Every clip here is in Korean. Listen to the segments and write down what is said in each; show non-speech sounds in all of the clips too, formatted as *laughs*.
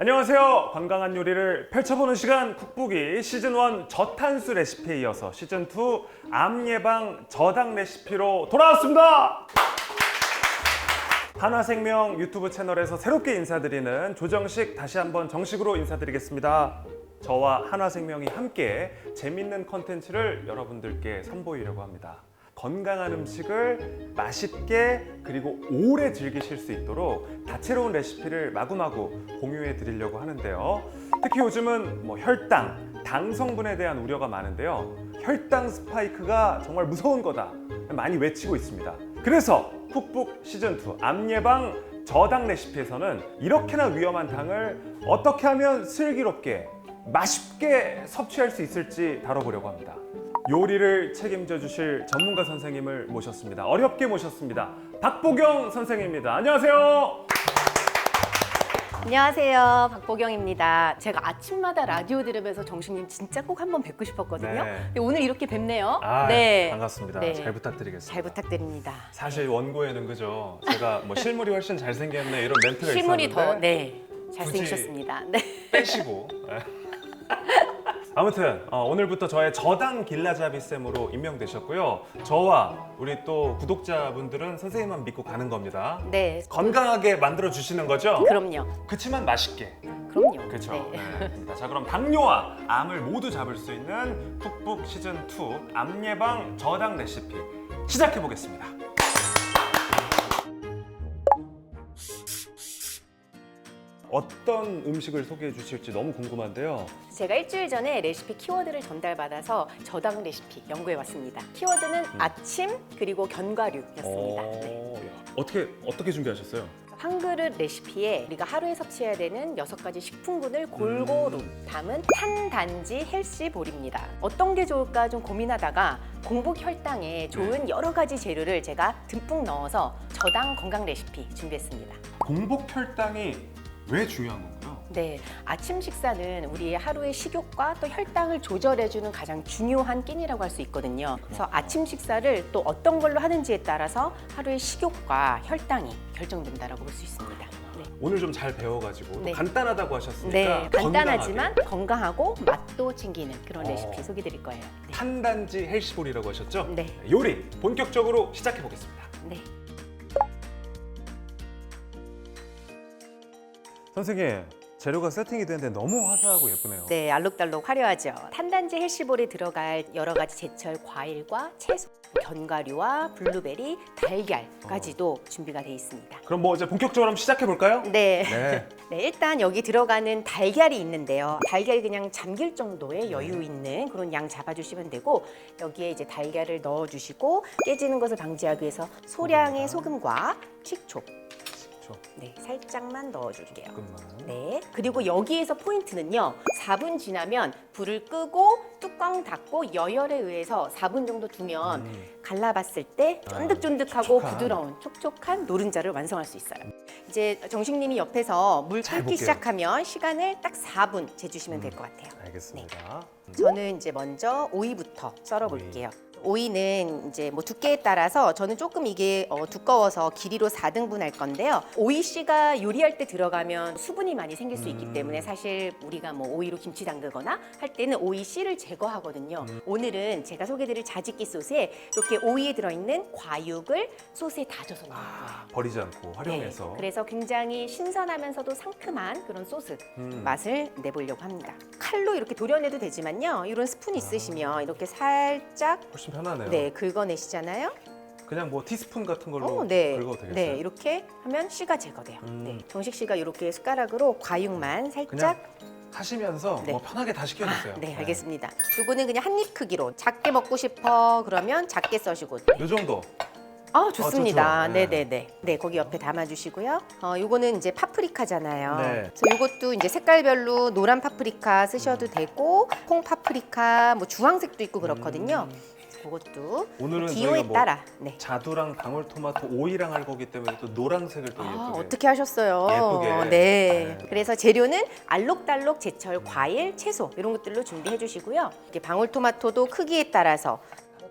안녕하세요. 건강한 요리를 펼쳐보는 시간 쿡북이 시즌 1 저탄수 레시피에 이어서 시즌 2 암 예방 저당 레시피로 돌아왔습니다. 한화생명 유튜브 채널에서 새롭게 인사드리는 조정식 다시 한번 정식으로 인사드리겠습니다. 저와 한화생명이 함께 재밌는 컨텐츠를 여러분들께 선보이려고 합니다. 건강한 음식을 맛있게 그리고 오래 즐기실 수 있도록 다채로운 레시피를 마구마구 공유해 드리려고 하는데요. 특히 요즘은 뭐 혈당, 당 성분에 대한 우려가 많은데요. 혈당 스파이크가 정말 무서운 거다. 많이 외치고 있습니다. 그래서 쿡북 시즌2 암 예방 저당 레시피에서는 이렇게나 위험한 당을 어떻게 하면 슬기롭게 맛있게 섭취할 수 있을지 다뤄보려고 합니다. 요리를 책임져 주실 전문가 선생님을 모셨습니다. 어렵게 모셨습니다. 박보경 선생님입니다. 안녕하세요. 안녕하세요. 박보경입니다. 제가 아침마다 라디오 들으면서 정식님 진짜 꼭 한번 뵙고 싶었거든요. 네. 근데 오늘 이렇게 뵙네요. 아, 네. 반갑습니다. 네. 잘 부탁드리겠습니다. 잘 부탁드립니다. 사실 원고에는 그죠. 제가 뭐 실물이 훨씬 잘생겼네 이런 멘트가 실물이 있었는데 더 네. 잘생기셨습니다. 네. 빼시고. *laughs* 네. 아무튼 어, 오늘부터 저의 저당 길라잡이 쌤으로 임명되셨고요. 저와 우리 또 구독자분들은 선생님만 믿고 가는 겁니다. 네. 건강하게 만들어 주시는 거죠? 그럼요. 그치만 맛있게. 그럼요. 그렇죠. 네. 네. 자 그럼 당뇨와 암을 모두 잡을 수 있는 쿡북 시즌 2암 예방 저당 레시피 시작해 보겠습니다. 어떤 음식을 소개해 주실지 너무 궁금한데요. 제가 일주일 전에 레시피 키워드를 전달받아서 저당 레시피 연구해 왔습니다. 키워드는 아침 그리고 견과류였습니다. 네. 어, 야, 어떻게 어떻게 준비하셨어요? 한 그릇 레시피에 우리가 하루에 섭취해야 되는 여섯 가지 식품군을 골고루 담은 탄단지 헬시 볼입니다. 어떤 게 좋을까 좀 고민하다가 공복 혈당에 좋은 여러 가지 재료를 제가 듬뿍 넣어서 저당 건강 레시피 준비했습니다. 공복 혈당이 왜 중요한 건가요? 네, 아침 식사는 우리의 하루의 식욕과 또 혈당을 조절해주는 가장 중요한 끼니라고 할 수 있거든요. 그래서 아침 식사를 또 어떤 걸로 하는지에 따라서 하루의 식욕과 혈당이 결정된다라고 볼 수 있습니다. 네. 오늘 좀 잘 배워가지고 또 네. 간단하다고 하셨으니까 네, 간단하지만 건강하게. 건강하고 맛도 챙기는 그런 어. 레시피 소개드릴 거예요. 네. 탄단지 헬시볼이라고 하셨죠? 네. 요리 본격적으로 시작해 보겠습니다. 네. 선생님 재료가 세팅이 되는데 너무 화사하고 예쁘네요. 네, 알록달록 화려하죠. 탄단지 헬시볼에 들어갈 여러 가지 제철 과일과 채소, 견과류와 블루베리, 달걀까지도 준비가 되어 있습니다. 그럼 뭐 이제 본격적으로 한번 시작해 볼까요? 네. 네. *laughs* 네, 일단 여기 들어가는 달걀이 있는데요. 달걀이 그냥 잠길 정도의 여유 있는 그런 양 잡아주시면 되고 여기에 이제 달걀을 넣어주시고 깨지는 것을 방지하기 위해서 소량의 소금과 식초 그렇죠. 네, 살짝만 넣어줄게요. 조금만. 네. 그리고 여기에서 포인트는요. 4분 지나면 불을 끄고 뚜껑 닫고 여열에 의해서 4분 정도 두면 음. 갈라봤을 때 아, 쫀득쫀득하고 촉촉한. 부드러운 촉촉한 노른자를 완성할 수 있어요. 이제 정식님이 옆에서 물 잘 끓기 볼게요. 시작하면 시간을 딱 4분 재주시면 될 것 같아요. 알겠습니다. 음. 저는 이제 먼저 오이부터 썰어 볼게요. 오이는 이제 뭐 두께에 따라서 저는 조금 이게 어, 두꺼워서 길이로 4등분 할 건데요. 오이 씨가 요리할 때 들어가면 수분이 많이 생길 수 있기 음. 때문에 사실 우리가 뭐 오이로 김치 담그거나 할 때는 오이 씨를 제거하거든요. 음. 오늘은 제가 소개드릴 자짓기 소스에 이렇게 오이에 들어있는 과육을 소스에 다져서 넣을 거예요. 아, 버리지 않고 활용해서. 네, 그래서 굉장히 신선하면서도 상큼한 그런 소스 음. 맛을 내보려고 합니다. 칼로 이렇게 도려내도 되지만요. 이런 스푼 있으시면 이렇게 살짝 훨씬 편하네요. 네 긁어내시잖아요. 그냥 뭐 티스푼 같은 걸로 어, 네, 긁어도 되겠어요? 네 이렇게 하면 씨가 제거돼요. 음. 네, 정식 씨가 이렇게 숟가락으로 과육만 살짝 하시면서 네. 뭐 편하게 다 시켜주세요. 네 알겠습니다. 요거는 그냥 한 입 크기로 작게 먹고 싶어 그러면 작게 써시고 이 정도. 아 좋습니다. 좋죠. 네. 네 네 네. 네 거기 옆에 담아 주시고요. 어 요거는 이제 파프리카잖아요. 네. 그래서 요것도 이제 색깔별로 노란 파프리카 쓰셔도 되고 콩 파프리카, 뭐 주황색도 있고 그렇거든요. 음. 그것도 오늘은 기호에 저희가 뭐 따라. 네. 자두랑 방울토마토 오이랑 할 거기 때문에 또 노란색을 또 아, 예쁘게. 어떻게 하셨어요? 예쁘게. 네. 네. 그래서 재료는 알록달록 제철 과일, 채소 이런 것들로 준비해 주시고요. 이렇게 방울토마토도 크기에 따라서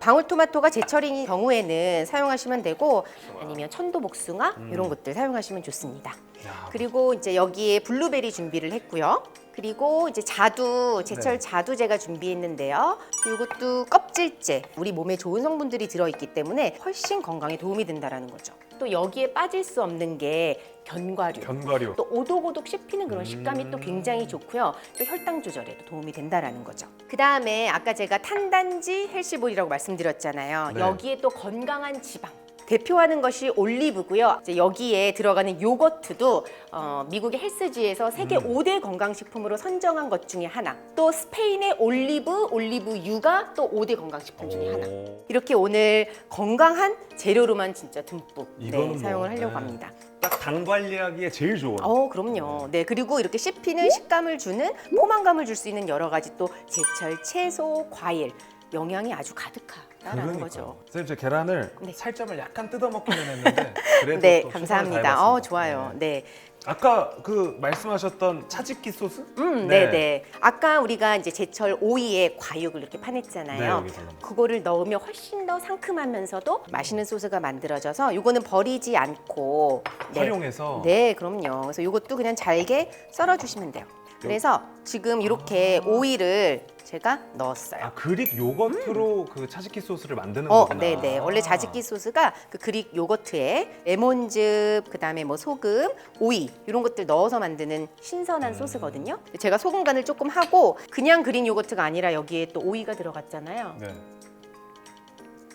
방울토마토가 제철인 경우에는 사용하시면 되고 아니면 천도 복숭아 이런 것들 사용하시면 좋습니다. 야, 그리고 이제 여기에 블루베리 준비를 했고요. 그리고 이제 자두, 제철 네. 자두 제가 준비했는데요. 이것도 껍질째, 우리 몸에 좋은 성분들이 들어있기 때문에 훨씬 건강에 도움이 된다라는 거죠. 또 여기에 빠질 수 없는 게 견과류. 견과류. 또 오독오독 씹히는 그런 음. 식감이 또 굉장히 좋고요. 또 혈당 조절에도 도움이 된다라는 거죠. 그 다음에 아까 제가 탄단지 헬시볼이라고 말씀드렸잖아요. 네. 여기에 또 건강한 지방. 대표하는 것이 올리브고요. 이제 여기에 들어가는 요거트도 어, 미국의 헬스지에서 세계 음. 오 5대 건강식품으로 선정한 것 중에 하나. 또 스페인의 올리브, 올리브유가 또 5대 건강식품 중에 하나. 오. 이렇게 오늘 건강한 재료로만 진짜 듬뿍 이거는 네, 뭐, 사용을 하려고 네. 합니다. 딱 당 관리하기에 제일 좋은. 어, 그럼요. 네, 그리고 이렇게 씹히는 식감을 주는 포만감을 줄 수 있는 여러 가지 또 제철 채소, 과일 영양이 아주 가득 하다라는 거죠. 선생님 제 계란을 네. 살점을 약간 뜯어 먹기는 했는데 그래도 *laughs* 네, 또 감사합니다. 어, 좋아요. 네. 네. 아까 그 말씀하셨던 차집기 소스? 음, 네. 네, 네. 아까 우리가 이제 제철 오이에 과육을 이렇게 네, 파냈잖아요. 거. 그거를 넣으면 훨씬 더 상큼하면서도 맛있는 소스가 만들어져서 이거는 버리지 않고 네. 활용해서 네, 그럼요. 그래서 이것도 그냥 잘게 썰어 주시면 돼요. 그래서 지금 이렇게 오이를 제가 넣었어요. 아 그릭 요거트로 그 차집기 소스를 만드는 어, 거구나. 네, 네. 원래 자짓기 소스가 그 그릭 요거트에 레몬즙, 그다음에 뭐 소금, 오이 이런 것들 넣어서 만드는 신선한 소스거든요. 제가 소금 간을 조금 하고 그냥 그린 요거트가 아니라 여기에 또 오이가 들어갔잖아요. 네.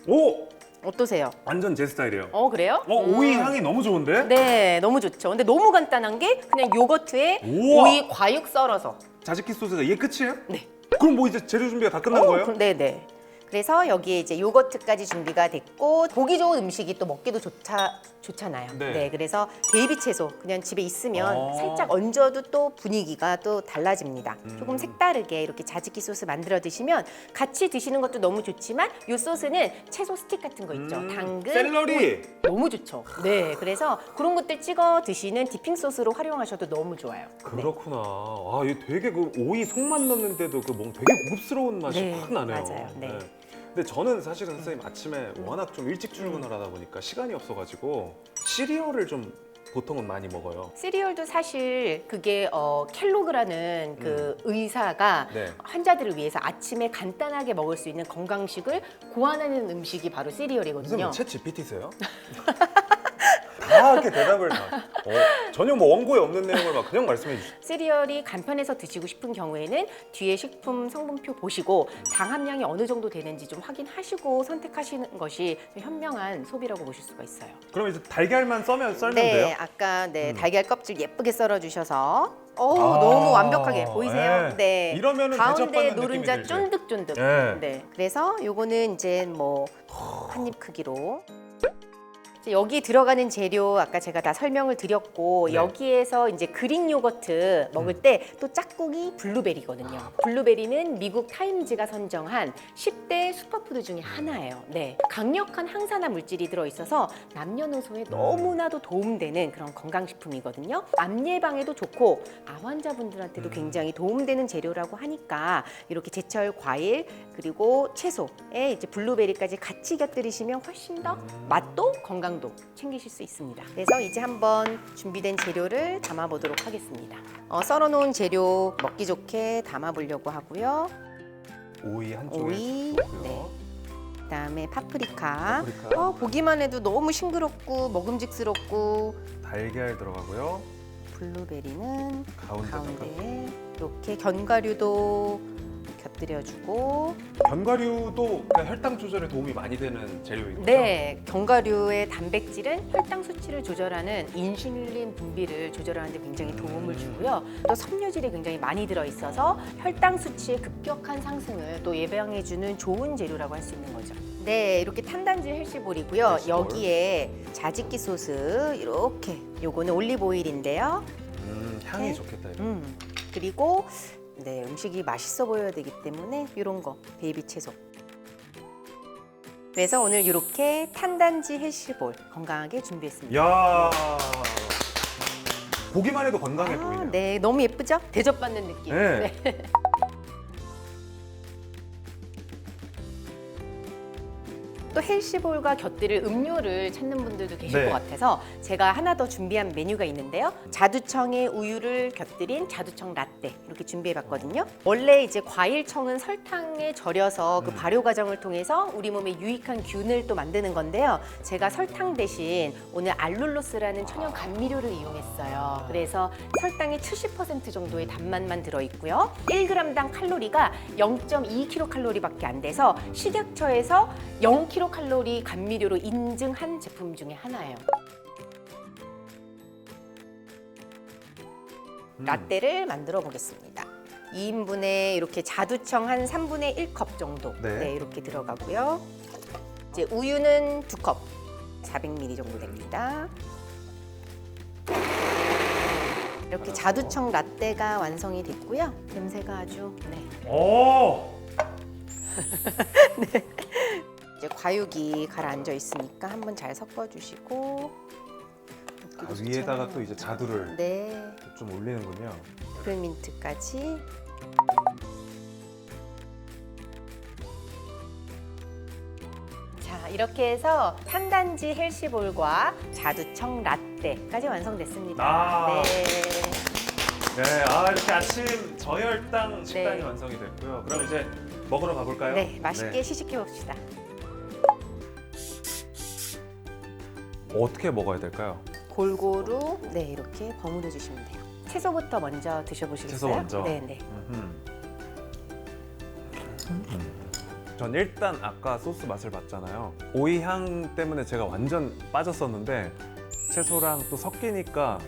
오 어떠세요? 완전 제 스타일이에요. 어, 그래요? 어 오이 음. 향이 너무 좋은데? 네, 너무 좋죠. 근데 너무 간단한 게 그냥 요거트에 우와. 오이 과육 썰어서 자집기 소스가 이게 끝이에요? 네. 그럼 뭐 이제 재료 준비가 다 끝난 어, 거예요? 그- 네네. 그래서 여기에 이제 요거트까지 준비가 됐고 보기 좋은 음식이 또 먹기도 좋자, 좋잖아요. 네. 네. 그래서 베이비 채소 그냥 집에 있으면 어. 살짝 얹어도 또 분위기가 또 달라집니다. 음. 조금 색다르게 이렇게 자짓기 소스 만들어 드시면 같이 드시는 것도 너무 좋지만 요 소스는 채소 스틱 같은 거 있죠. 음, 당근, 샐러리. 너무 좋죠. 네, 그래서 그런 것들 찍어 드시는 디핑 소스로 활용하셔도 너무 좋아요. 네. 그렇구나. 아, 이게 되게 그 오이 속만 넣는데도 그 뭔가 되게 고급스러운 맛이 네, 확 나네요. 맞아요. 네. 근데 저는 사실은 선생님 아침에 워낙 좀 일찍 출근을 하다 보니까 시간이 없어가지고 시리얼을 좀 보통은 많이 먹어요. 시리얼도 사실 그게 어, 켈로그라는 그 의사가 네. 환자들을 위해서 아침에 간단하게 먹을 수 있는 건강식을 고안하는 음식이 바로 시리얼이거든요. 선생님 챗 GPT세요? *laughs* 다 이렇게 대답을 다. 어, 전혀 뭐 원고에 없는 내용을 막 그냥 말씀해 주시죠. 시리얼이 간편해서 드시고 싶은 경우에는 뒤에 식품 성분표 보시고 당 함량이 어느 정도 되는지 좀 확인하시고 선택하시는 것이 현명한 소비라고 보실 수가 있어요. 그럼 이제 달걀만 썰면 썰면 네, 돼요? 아까 네 음. 달걀 껍질 예쁘게 썰어 주셔서 오 아, 너무 완벽하게 보이세요? 네. 네. 이러면은 가운데 대접받는 노른자 느낌이 들죠? 쫀득쫀득. 네. 네. 그래서 요거는 이제 뭐 한 입 크기로 여기 들어가는 재료 아까 제가 다 설명을 드렸고 네. 여기에서 이제 그릭 요거트 먹을 때 또 짝꿍이 블루베리거든요. 블루베리는 미국 타임즈가 선정한 10대 슈퍼푸드 중에 하나예요. 네. 강력한 항산화 물질이 들어 있어서 남녀노소에 너무나도 도움되는 그런 건강식품이거든요. 암 예방에도 좋고 암 환자분들한테도 굉장히 도움되는 재료라고 하니까 이렇게 제철 과일 그리고 채소에 이제 블루베리까지 같이 곁들이시면 훨씬 더 맛도 건강 도 챙기실 수 있습니다. 그래서 이제 한번 준비된 재료를 담아 보도록 하겠습니다. 어, 썰어놓은 재료 먹기 좋게 담아 보려고 하고요. 오이 한쪽에 오이. 네. 그다음에 파프리카. 파프리카. 어, 보기만 해도 너무 싱그럽고 먹음직스럽고 달걀 들어가고요. 블루베리는 가운데다가 가운데에 이렇게 견과류도 곁들여주고 견과류도 그냥 혈당 조절에 도움이 많이 되는 재료이고요. 네 견과류의 단백질은 혈당 수치를 조절하는 인슐린 분비를 조절하는 데 굉장히 도움을 주고요 또 섬유질이 굉장히 많이 들어있어서 혈당 수치의 급격한 상승을 또 예방해주는 좋은 재료라고 할 수 있는 거죠 네 이렇게 탄단지 헬시볼이고요 헬시볼. 여기에 자짓기 소스 이렇게 요거는 올리브 오일인데요 음, 향이 네. 좋겠다. 이거. 음, 그리고 네, 음식이 맛있어 보여야 되기 때문에 이런 거 베이비 채소. 그래서 오늘 이렇게 탄단지 헬시볼 건강하게 준비했습니다. 야 보기만 해도 건강해 아, 보이네요. 네, 너무 예쁘죠? 대접받는 느낌. 네. *laughs* 또 헬시볼과 곁들일 음료를 찾는 분들도 계실 네. 것 같아서 제가 하나 더 준비한 메뉴가 있는데요. 자두청에 우유를 곁들인 자두청 라떼 이렇게 준비해봤거든요. 원래 이제 과일청은 설탕에 절여서 그 음. 발효 과정을 통해서 우리 몸에 유익한 균을 또 만드는 건데요. 제가 설탕 대신 오늘 알룰로스라는 천연 감미료를 이용했어요. 그래서 설탕이 70% 정도의 단맛만 들어있고요. 1g당 칼로리가 0.2kcal밖에 안 돼서 식약처에서 0kcal 감미료로 인증한 제품 중에 하나예요. 음. 라떼를 만들어 보겠습니다. 2인분에 이렇게 자두청 한 3분의 1컵 정도 네. 네. 이렇게 들어가고요. 이제 우유는 2컵, 400ml 정도 됩니다. 이렇게 자두청 라떼가 완성이 됐고요. 냄새가 아주 네. 오! 이제 *laughs* *laughs* 과육이 가라앉아 있으니까 한번 잘 섞어주시고 아, 위에다가 또 이제 자두를 네 좀 올리는군요. 페퍼민트까지 자 이렇게 해서 탄단지 헬시볼과 자두청 라떼까지 완성됐습니다. 아. 네. 네, 아 이렇게 아침 저혈당 식단이 네. 완성이 됐고요. 그럼 이제 먹으러 가볼까요? 네, 맛있게 시식해 봅시다. 어떻게 먹어야 될까요? 골고루 네 이렇게 버무려 주시면 돼요. 채소부터 먼저 드셔보시겠어요? 채소 먼저. 네, 네. 전 일단 아까 소스 맛을 봤잖아요. 오이 향 때문에 제가 완전 빠졌었는데 채소랑 또 섞이니까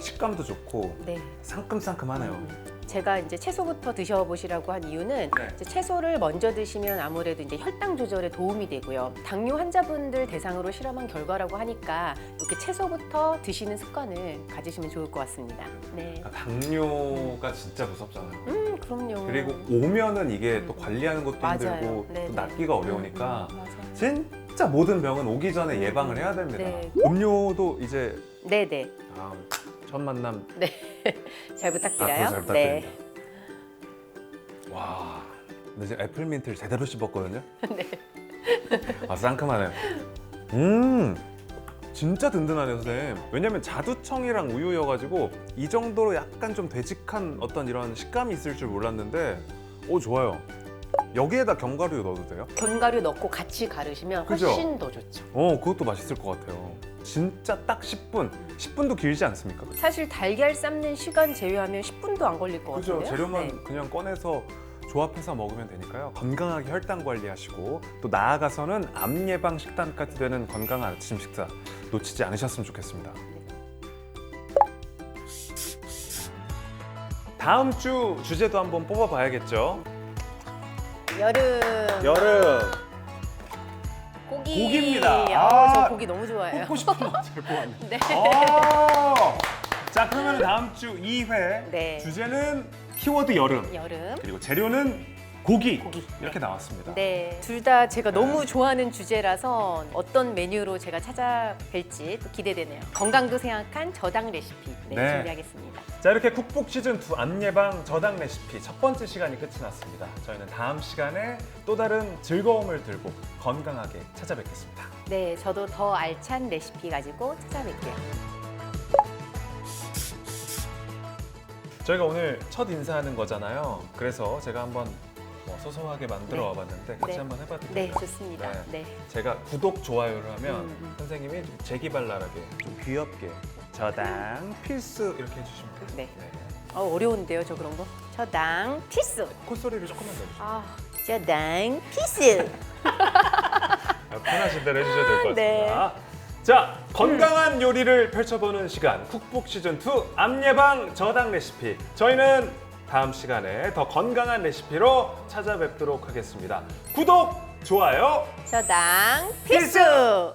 식감도 좋고 네. 상큼상큼하네요. 음. 제가 이제 채소부터 드셔보시라고 한 이유는 네. 이제 채소를 먼저 드시면 아무래도 이제 혈당 조절에 도움이 되고요. 당뇨 환자분들 대상으로 실험한 결과라고 하니까 이렇게 채소부터 드시는 습관을 가지시면 좋을 것 같습니다. 네. 아, 당뇨가 진짜 무섭잖아요. 음, 그럼요. 그리고 오면은 이게 또 음. 관리하는 것도 맞아요. 힘들고 네, 또 네. 낫기가 어려우니까 음, 음, 맞아요. 진짜 모든 병은 오기 전에 예방을 해야 됩니다. 네. 음료도 이제 네, 네. 아, 첫 만남 *laughs* 잘 부탁드려요. 앞으로 잘 부탁드립니다. 와, 근데 지금 애플 민트를 제대로 씹었거든요. *laughs* 네. 아 상큼하네요. 음, 진짜 든든하네요, 선생님. 왜냐면 자두청이랑 우유여가지고 이 정도로 약간 좀 되직한 어떤 이런 식감이 있을 줄 몰랐는데, 오 좋아요. 여기에다 견과류 넣어도 돼요? 견과류 넣고 같이 가르시면 그죠? 훨씬 더 좋죠. 어, 그것도 맛있을 것 같아요. 진짜 딱 10분. 10분도 길지 않습니까? 사실 달걀 삶는 시간 제외하면 10분도 안 걸릴 것 그죠? 같은데요. 재료만 네. 그냥 꺼내서 조합해서 먹으면 되니까요. 건강하게 혈당 관리하시고 또 나아가서는 암 예방 식단까지 되는 건강한 아침 식사 놓치지 않으셨으면 좋겠습니다. 다음 주 주제도 한번 뽑아봐야겠죠. 여름 여름 고기. 고기입니다. 아, 아. 저 고기 너무 좋아해요. 뽑고 싶은 거잘 뽑았네. *laughs* 네. 아. 자 그러면 다음 주 2회 네. 주제는 키워드 여름 여름. 그리고 재료는 고기, 고기. 이렇게 나왔습니다. 네. 둘 다 제가 너무 좋아하는 주제라서 어떤 메뉴로 제가 찾아뵐지 또 기대되네요. 건강도 생각한 저당 레시피 네, 네. 준비하겠습니다. 자 이렇게 쿡북 시즌 2 암 예방 저당 레시피 첫 번째 시간이 끝이 났습니다. 저희는 다음 시간에 또 다른 즐거움을 들고 건강하게 찾아뵙겠습니다. 네, 저도 더 알찬 레시피 가지고 찾아뵐게요. 저희가 오늘 첫 인사하는 거잖아요. 그래서 제가 한번 뭐 소소하게 만들어 네. 와봤는데 같이 네. 한번 해봐도 네, 될까요? 좋습니다. 네. 네. 제가 구독 좋아요를 하면 음, 음. 선생님이 좀 재기발랄하게 좀 귀엽게 저당 필수 이렇게 해주시면 돼요. 네. 어, 어려운데요, 저 그런 거? 저당 필수. 콧소리를 조금만 더 해주세요. 아, 저당 필수. *laughs* 아, 편하신 대로 해주셔도 될것 네. 같습니다. 자, 건강한 요리를 펼쳐보는 시간 쿡북 시즌 2 암예방 저당 레시피. 저희는 다음 시간에 더 건강한 레시피로 찾아뵙도록 하겠습니다. 구독, 좋아요, 저당 필수! 필수.